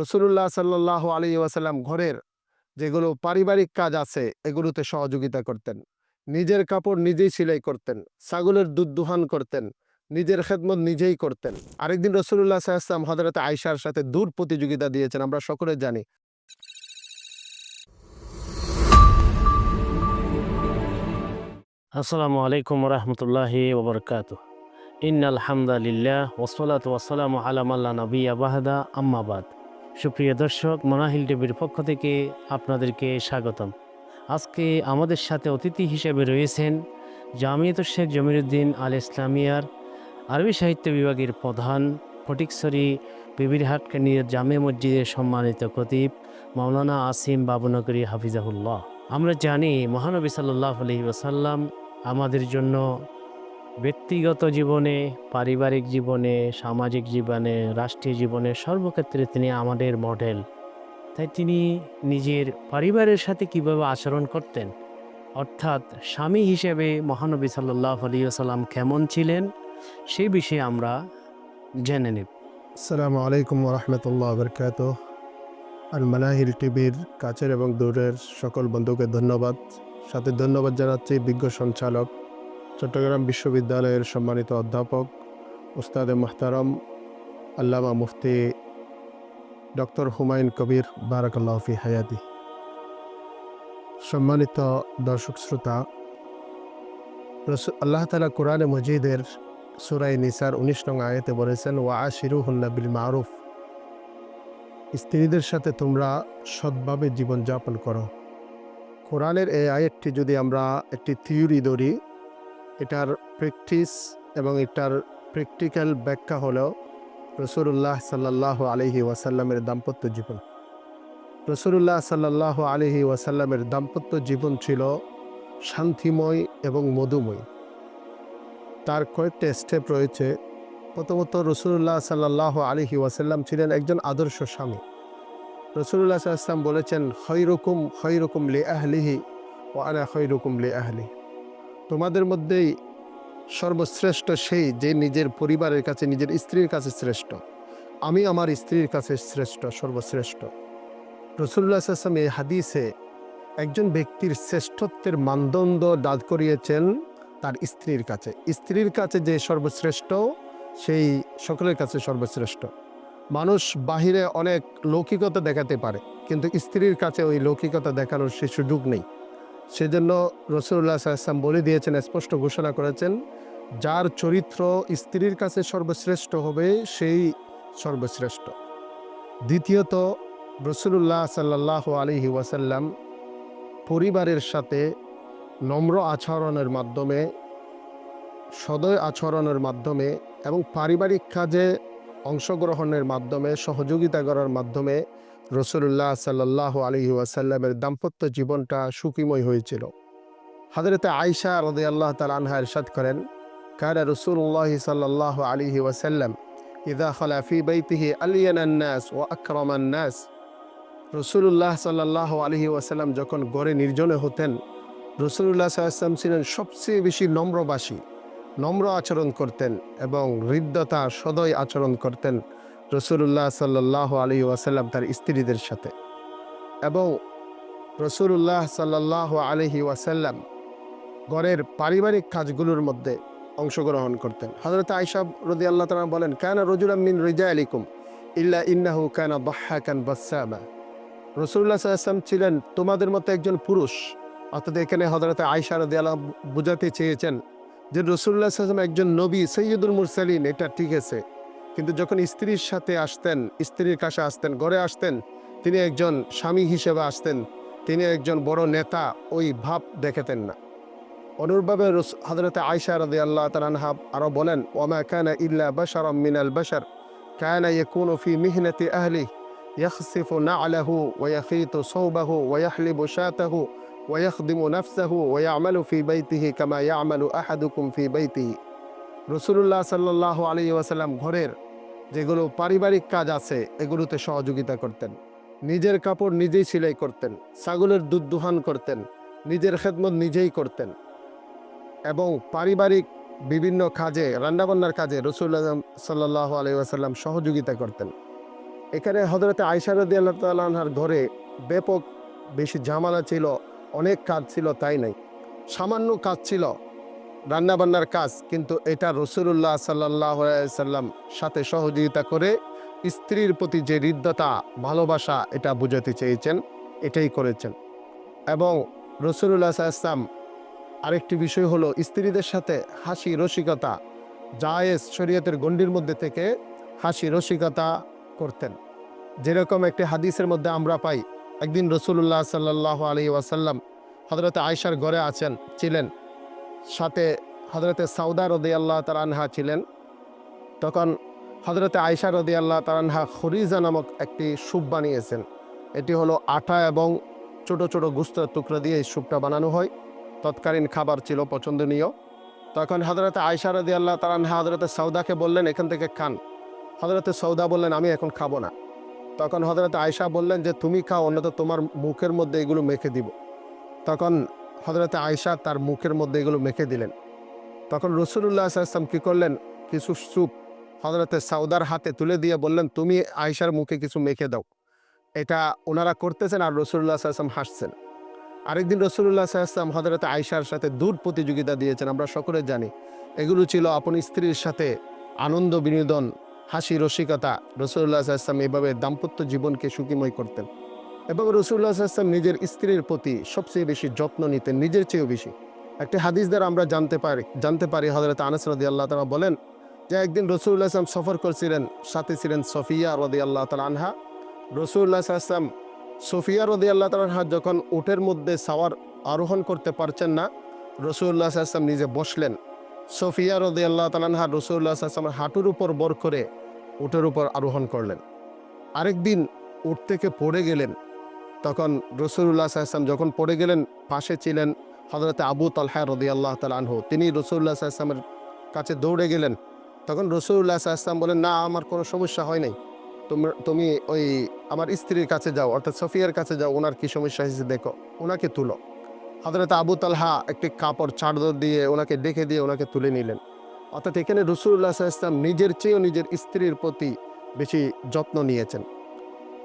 রসুল্লাহ সাল্লাহ আলী ওয়াসাল্লাম ঘরের যেগুলো পারিবারিক কাজ আছে, এগুলোতে সহযোগিতা করতেন। নিজের কাপড় নিজেই সেলাই করতেন, ছাগলের দুধ দুহান করতেন, নিজের খেদমত নিজেই করতেন। আরেকদিন রসুল্লাহ সাল্লাম হজরত আয়সার সাথে দূর প্রতিযোগিতা দিয়েছেন, আমরা সকলে জানি। আসসালামু আলাইকুম রহমতুল্লাহি ওবরকাত ইন আলহামদুলিল্লাহ ওসলাত ওয়াসালাম আলাম আল্লাহ নবী আবাহাদা আম্মাবাদ সুপ্রিয় দর্শক, মনাহিল টিভির পক্ষ থেকে আপনাদেরকে স্বাগতম। আজকে আমাদের সাথে অতিথি হিসেবে রয়েছেন জামিয়াত শেখ জমিরুদ্দিন আল ইসলামিয়ার আরবি সাহিত্য বিভাগের প্রধান, ফটিকছড়ি বিবিরহাট কেন্দ্রীয় জামে মসজিদের সম্মানিত খতিব মাওলানা আসিম বাবুনগরী হাফিজাহুল্লাহ। আমরা জানি মহানবী সাল্লাহ আলহি ওসাল্লাম আমাদের জন্য ব্যক্তিগত জীবনে, পারিবারিক জীবনে, সামাজিক জীবনে, রাষ্ট্রীয় জীবনে সর্বক্ষেত্রে তিনি আমাদের মডেল তাই তিনি নিজের পরিবারের সাথে কীভাবে আচরণ করতেন? অর্থাৎ স্বামী হিসেবে মহানবী সাল্লাহ আলিয়াল্লাম কেমন ছিলেন? সেই বিষয়ে আমরা জেনে নেব। আসসালামু আলাইকুম রহমতুল্লাহ বরকাত আল মানাহিল টিভির কাছের এবং দূরের সকল বন্ধুকে ধন্যবাদ। সাথে ধন্যবাদ জানাচ্ছি বিজ্ঞ সঞ্চালক চট্টগ্রাম বিশ্ববিদ্যালয়ের সম্মানিত অধ্যাপক উস্তাদে মোহতারম, আল্লামা মুফতি ডক্টর হুমায়ুন কবির, বারাকাল্লাহ ফি হায়াতি। সম্মানিত দর্শক শ্রোতা আল্লাহ তালা কোরআনে মজিদের সুরাই নিসার উনিশ নং আয়াতে বলেছেন, ওয়া আশিরু বিল মারুফ। স্ত্রীদের সাথে তোমরা সৎভাবে জীবনযাপন করো। কোরআনের এই আয়াতটি যদি আমরা একটি থিওরি ধরি এটার প্র্যাকটিস এবং এটার প্র্যাকটিক্যাল ব্যাখ্যা হলো রসুল্লাহ সাল্লাহ আলহি ওয়াসাল্লামের দাম্পত্য জীবন। রসুল্লাহ সাল্লাহ আলহি ওয়াসাল্লামের দাম্পত্য জীবন ছিল শান্তিময় এবং মধুময়। তার কয়েকটা স্টেপ রয়েছে। প্রথমত রসুল্লাহ সাল্লাহ আলহি ওয়াসাল্লাম ছিলেন একজন আদর্শ স্বামী। রসুল্লাহ সাল্লাম বলেছেন হৈরকম হৈরকম লে আহলিহি ও আনা হৈরকম লে আহলি তোমাদের মধ্যেই সর্বশ্রেষ্ঠ সেই যে নিজের পরিবারের কাছে, নিজের স্ত্রীর কাছে শ্রেষ্ঠ। আমি আমার স্ত্রীর কাছে শ্রেষ্ঠ, সর্বশ্রেষ্ঠ। রসুল্লাহ সাল্লাম এই হাদিসে একজন ব্যক্তির শ্রেষ্ঠত্বের মানদণ্ড দাঁড় করিয়েছেন তার স্ত্রীর কাছে। স্ত্রীর কাছে যে সর্বশ্রেষ্ঠ, সেই সকলের কাছে সর্বশ্রেষ্ঠ। মানুষ বাহিরে অনেক লৌকিকতা দেখাতে পারে, কিন্তু স্ত্রীর কাছে ওই লৌকিকতা দেখানোর সে সুযোগ নেই। সেজন্য রসুল্লাহ সাল্লাম বলে দিয়েছেন, স্পষ্ট ঘোষণা করেছেন, যার চরিত্র স্ত্রীর কাছে সর্বশ্রেষ্ঠ হবে, সেই সর্বশ্রেষ্ঠ। দ্বিতীয়ত, রসুল্লাহ সাল্লাহ আলহি ওয়াসাল্লাম পরিবারের সাথে নম্র আচরণের মাধ্যমে, সদয় আচরণের মাধ্যমে এবং পারিবারিক কাজে অংশগ্রহণের মাধ্যমে, সহযোগিতা করার মাধ্যমে রসুল্লাহ সাল্লাহ আলহি ওয়াসাল্লামের দাম্পত্য জীবনটা সুখীময় হয়েছিল। হাজরতে আয়সা রদি আল্লাহ তাল আনহা ইরশাদ করেন কারা রসুল্লাহ সাল্লাহ আলহি ওয়াসাল্লাম ইদা খলা ফি বাইতিহি আলিয়ান আন্নাস ও আকরম আন্নাস রসুল্লাহ সাল্লাহ আলহি ওয়াসাল্লাম যখন গড়ে নির্জনে হতেন রসুল্লাহ সাল্লাম ছিলেন সবচেয়ে বেশি নম্রবাসী। নম্র আচরণ করতেন এবং হৃদ্যতা সদয় আচরণ করতেন। রসুল্লাহ সাল্লাহ আলী ওয়াসাল্লাম তার স্ত্রীদের সাথে। এবং রসুল্লাহ সাল্লাহ আলহি ওয়াসাল্লাম ঘরের পারিবারিক কাজগুলোর মধ্যে অংশগ্রহণ করতেন। হজরত আইসাব রদি আল্লাহ তালা বলেন, কানা রজুলাম মিন রিজা আলিকুম ইল্লা ইন্নাহু কানা বাহাকান বাসামা। রসুল্লাহ সাল্লাম ছিলেন তোমাদের মতো একজন পুরুষ। অর্থাৎ এখানে হজরত আয়সা রদি আল্লাহ বুঝাতে চেয়েছেন যে রসুল্লাহ সাল্লাম একজন নবী, সৈয়দুল মুরসালিন, এটা ঠিক আছে। কিন্তু যখন স্ত্রীর সাথে আসতেন স্ত্রীর কাছে আসতেন ঘরে আসতেন তিনি একজন স্বামী হিসেবে আসতেন তিনি একজন বড় নেতা ওই ভাব দেখাতেন না অনুরূপভাবে হজরত আয়সা রদি আল্লাহ তালানহা আরও বলেন ওমা কানা ইল্লা বাশার মিনাল বাশার কানা ইয়াকুনু ফি মিহনতি আহলি يخسف نعله ويخيط صوبه ويحلب شاته ويخدم نفسه ويعمل في بيته كما يعمل أحدكم في بيته রসুল্লাহ সাল্লাহ আলী ওয়াসাল্লাম ঘরের যেগুলো পারিবারিক কাজ আছে, এগুলোতে সহযোগিতা করতেন। নিজের কাপড় নিজেই সেলাই করতেন, ছাগলের দুধ দুহান করতেন, নিজের খেদমত নিজেই করতেন। এবং পারিবারিক বিভিন্ন কাজে, রান্নাবান্নার কাজে রসুল্লাহ সাল্লাহ আলী সহযোগিতা করতেন। এখানে হজরতে আয়সারদি আল্লাহ তাল্লাহার ঘরে ব্যাপক বেশি ঝামেলা ছিল, অনেক কাজ ছিল, তাই নাই। সামান্য কাজ ছিল রান্নাবান্নার কাজ, কিন্তু এটা রসুল্লাহ সাল্লাহ সাল্লাম সাথে সহযোগিতা করে স্ত্রীর প্রতি যে হৃদ্যতা, ভালোবাসা, এটা বুঝাতে চেয়েছেন, এটাই করেছেন। এবং রসুল্লাহ ইসলাম আরেকটি বিষয় হলো, স্ত্রীদের সাথে হাসি রসিকতা জায়েজ শরীয়তের গণ্ডির মধ্যে থেকে হাসি রসিকতা করতেন। যেরকম একটি হাদিসের মধ্যে আমরা পাই, একদিন রসুল্লাহ সাল্লাহ আলী ওয়াসাল্লাম হজরতে আয়সার ঘরে আছেন, ছিলেন। সাথে হজরতে সাউদা আল্লাহ তালানহা ছিলেন। তখন হজরতে আয়সা আল্লাহ তালানহা খরিজা নামক একটি স্যুপ বানিয়েছেন। এটি হলো আটা এবং ছোট ছোট গুস্তের টুকরো দিয়ে এই স্যুপটা বানানো হয়। তৎকালীন খাবার ছিল পছন্দনীয়। তখন হজরতে আয়সা আল্লাহ তালানহা হজরতে সৌদাকে বললেন, এখান থেকে খান। হজরতে সৌদা বললেন, আমি এখন খাব না। তখন হজরত আয়সা বললেন যে, তুমি খাও অন্যত তোমার মুখের মধ্যে এগুলো মেখে দিব। তখন হজরতে আয়সা তার মুখের মধ্যে এগুলো মেখে দিলেন। তখন রসুল্লাহ আসলাম কী করলেন? কিছু স্যুপ হজরতে সাউদার হাতে তুলে দিয়ে বললেন, তুমি আয়সার মুখে কিছু মেখে দাও। এটা ওনারা করতেছেন আর রসুল্লাহ আসলাম হাসছেন। আরেকদিন রসুল্লাহ আসলাম হজরতে আয়সার সাথে দূর প্রতিযোগিতা দিয়েছেন, আমরা সকলে জানি। এগুলো ছিল আপন স্ত্রীর সাথে আনন্দ, বিনোদন, হাসি, রসিকতা। রসুল্লাহ আসলাম এভাবে দাম্পত্য জীবনকে সুখীময় করতেন। এবং রসুল্লাহ আসলাম নিজের স্ত্রীর প্রতি সবচেয়ে বেশি যত্ন নিতেন, নিজের চেয়েও বেশি। একটি হাদিস দ্বারা আমরা জানতে পারি জানতে পারি হজরত আনাস রদি আল্লাহ তালা বলেন যে একদিন রসুল্লাহ আসলাম সফর করছিলেন, সাথে ছিলেন সফিয়া রদি আল্লাহ তালা আনহা রসুল্লাহ আসলাম সফিয়া রদি আল্লাহ তালা আনহা যখন উটের মধ্যে সাওয়ার আরোহণ করতে পারছেন না রসুল্লাহ আসলাম নিজে বসলেন। সফিয়া রদি আল্লাহ তালানহা রসুল্লাহ আসলামের হাঁটুর উপর বর করে উটের উপর আরোহণ করলেন। আরেকদিন উট থেকে পড়ে গেলেন তখন রসুল্লাহ আসলাম যখন পড়ে গেলেন, পাশে ছিলেন হজরতে আবু তালহা রদি আল্লাহ তালানহু তিনি রসুল্লাহ আসলামের কাছে দৌড়ে গেলেন। তখন রসুল্লাহ আসলাম বলেন, না, আমার কোনো সমস্যা হয় নাই। তুমি ওই আমার স্ত্রীর কাছে যাও, অর্থাৎ সফিয়ার কাছে যাও, ওনার কী সমস্যা হয়েছে দেখো, ওনাকে তুলো। হজরত আবু তালহা একটি কাপড় চাদর দিয়ে ওনাকে ডেকে দিয়ে ওনাকে তুলে নিলেন। অর্থাৎ এখানে রসুল্লাহ ইসলাম নিজের চেয়েও নিজের স্ত্রীর প্রতি বেশি যত্ন নিয়েছেন।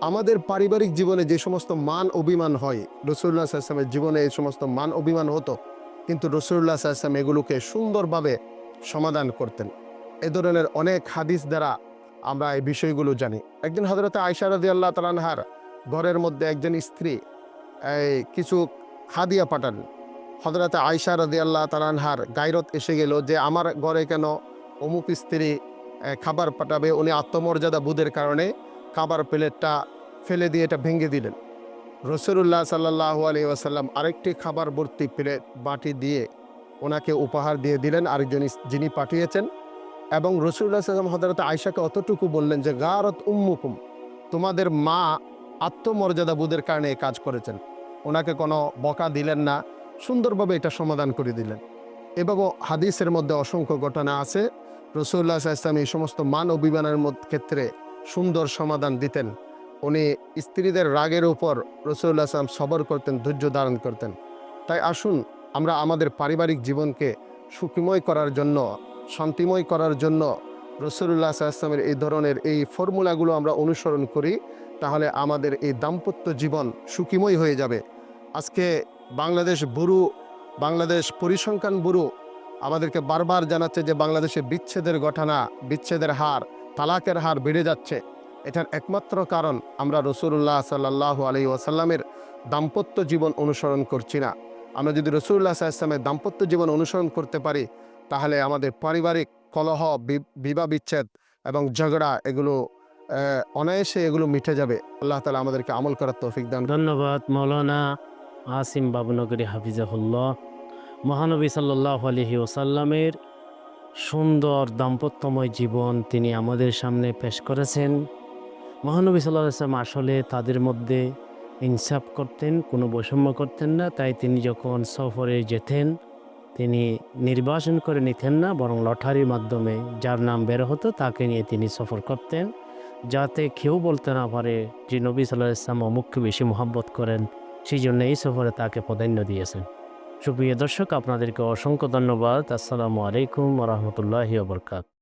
আমাদের পারিবারিক জীবনে যে সমস্ত মান অভিমান হয় রসুল্লাহ ইসলামের জীবনে এই সমস্ত মান অভিমান হতো, কিন্তু রসুল্লাহ ইসলাম এগুলোকে সুন্দরভাবে সমাধান করতেন। এ ধরনের অনেক হাদিস দ্বারা আমরা এই বিষয়গুলো জানি। একদিন হজরত আয়সা রদি আল্লাহ তালানহার ঘরের মধ্যে একজন স্ত্রী, এই কিছু হাদিয়া পাঠান। হজরত আয়সা রদি আল্লাহ তালানহার গায়রত এসে গেল যে, আমার ঘরে কেন অমুক স্ত্রী খাবার পাঠাবে? উনি আত্মমর্যাদা বুধের কারণে খাবার প্লেটটা ফেলে দিয়ে এটা ভেঙে দিলেন। রসুল্লাহ সাল্লাহ আলী ওয়াসাল্লাম আরেকটি খাবার ভর্তি প্লেট বাটি দিয়ে ওনাকে উপহার দিয়ে দিলেন, আরেকজন যিনি পাঠিয়েছেন। এবং রসুল্লাহ সাল্লাম হজরত আয়সাকে অতটুকু বললেন যে, গারত উম্মুকুম, তোমাদের মা আত্মমর্যাদা বোধের কারণে এই কাজ করেছেন। ওনাকে কোনো বকা দিলেন না, সুন্দরভাবে এটা সমাধান করে দিলেন। এবং হাদিসের মধ্যে অসংখ্য ঘটনা আছে। রসুল্লাহ ইসলাম এই সমস্ত মান অভিমানের ক্ষেত্রে সুন্দর সমাধান দিতেন। উনি স্ত্রীদের রাগের উপর রসুল্লাহ আসলাম সবর করতেন, ধৈর্য ধারণ করতেন। তাই আসুন আমরা আমাদের পারিবারিক জীবনকে সুখময় করার জন্য, শান্তিময় করার জন্য রসুল্লাহ আসলামের এই ধরনের এই ফর্মুলাগুলো আমরা অনুসরণ করি, তাহলে আমাদের এই দাম্পত্য জীবন সুখীময় হয়ে যাবে। আজকে বাংলাদেশ বুড়ো বাংলাদেশ পরিসংখ্যান বুড়ো আমাদেরকে বারবার জানাচ্ছে যে বাংলাদেশে বিচ্ছেদের ঘটনা, বিচ্ছেদের হার তালাকের হার বেড়ে যাচ্ছে। এটার একমাত্র কারণ আমরা রসুল্লাহ সাল্লাহ আলি ওয়াসাল্লামের দাম্পত্য জীবন অনুসরণ করছি না। আমরা যদি রসুল্লাহ সাল্লামের দাম্পত্য জীবন অনুসরণ করতে পারি, তাহলে আমাদের পারিবারিক কলহ বিবাহ বিচ্ছেদ এবং ঝগড়া এগুলো অনায়াসে এগুলো মিটে যাবে। আল্লাহ তালা আমাদেরকে আমল করার তৌফিক দান ধন্যবাদ, মৌলানা আসিম বাবুনগরী হাফিজাহুল্লাহ। মহানবী সাল্লাহ আলহি ওসাল্লামের সুন্দর দাম্পত্যময় জীবন তিনি আমাদের সামনে পেশ করেছেন। মহানবী সাল্লাহ আসলাম আসলে তাদের মধ্যে ইনসাফ করতেন, কোনো বৈষম্য করতেন না। তাই তিনি যখন সফরে যেতেন, তিনি নির্বাচন করে নিতেন না, বরং লটারির মাধ্যমে যার নাম বের হতো তাকে নিয়ে তিনি সফর করতেন, যাতে কেউ বলতে না পারে যে নবী সাল্লাহ ইসলাম অমুককে বেশি মোহাব্বত করেন। সেই জন্য এই সফরে তাকে প্রাধান্য দিয়েছেন। সুপ্রিয় দর্শক আপনাদেরকে অসংখ্য ধন্যবাদ। আসসালামু আলাইকুম রহমতুল্লাহ বরকাত